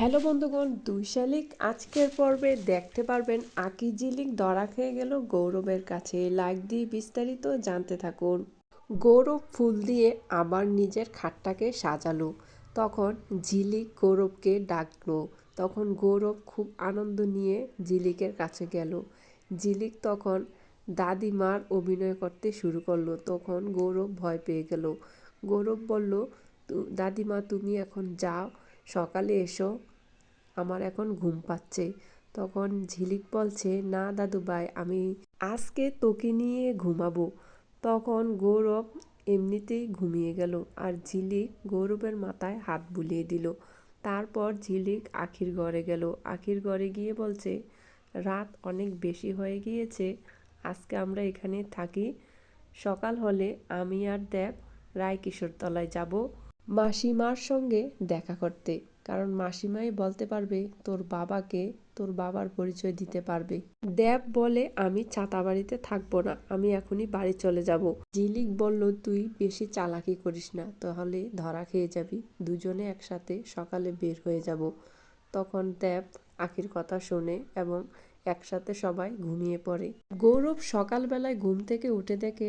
Hello বন্ধুগণ, দুই শালিক আজকের পর্বে দেখতে পারবেন আকি জিলিক ধরা খেয়ে গেল গৌরবের কাছে। লাইক দিয়ে বিস্তারিত জানতে থাকুন। গৌরব ফুল দিয়ে আবার নিজের খাটটাকে সাজালো। তখন ঝিলিক গৌরবকে ডাকলো। তখন গৌরব খুব আনন্দ নিয়ে ঝিলিকের কাছে গেল। ঝিলিক তখন দাদিমার অভিনয় করতে শুরু করল। তখন গৌরব ভয় পেয়ে গেল। গৌরব বলল, "তু- দাদিমা তুমি এখন যাও, সকালে এসো। আমার এখন ঘুম পাচ্ছে। তখন ঝিলিক বলছে, না দাদু ভাই, আমি আজকে তোকে নিয়ে ঘুমাবো। তখন গৌরব এমনিতেই ঘুমিয়ে গেল আর ঝিলিক গৌরবের মাথায় হাত বুলিয়ে দিল। তারপর ঝিলিক আখির ঘরে গেল। আখির ঘরে গিয়ে বলছে, রাত অনেক বেশি হয়ে গিয়েছে, আজকে আমরা এখানে থাকি। সকাল হলে আমি আর দেব রায়কিশোরতলায় যাব মাসিমার সঙ্গে দেখা করতে। কারণ মাসিমাই বলতে পারবে তোর বাবাকে তোর বাবার পরিচয় দিতে পারবে। দেব বলে, আমি ছাতা বাড়িতে থাকব না, আমি এখনই বাড়ি চলে যাব। ঝিলিক বলল, তুই বেশি চালাকি করিস না, তাহলে ধরা খেয়ে যাবি, দুজনে একসাথে সকালে বের হয়ে যাব। তখন দেব আখির কথা শোনে এবং একসাথে সবাই ঘুমিয়ে পড়ে। গৌরব সকালবেলায় ঘুম থেকে উঠে দেখে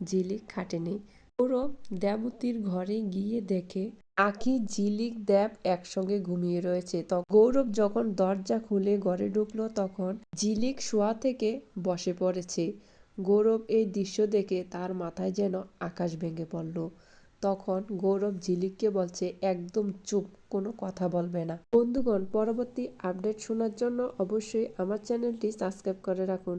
ঝিলিক খাটে নেই। গৌরব দেবতীর ঘরে গিয়ে দেখে আখি ঝিলিক দেব একসঙ্গে ঘুমিয়ে রয়েছে। গৌরব যখন দরজা খুলে ঘরে ঢুকলো, তখন ঝিলিক শোয়া থেকে বসে পড়েছে। গৌরব এই দৃশ্য দেখে তার মাথায় যেন আকাশ ভেঙে পড়ল। তখন গৌরব ঝিলিককে বলছে, একদম চুপ, কোনো কথা বলবে না। বন্ধুগণ, পরবর্তী আপডেট শোনার জন্য অবশ্যই আমার চ্যানেলটি সাবস্ক্রাইব করে রাখুন।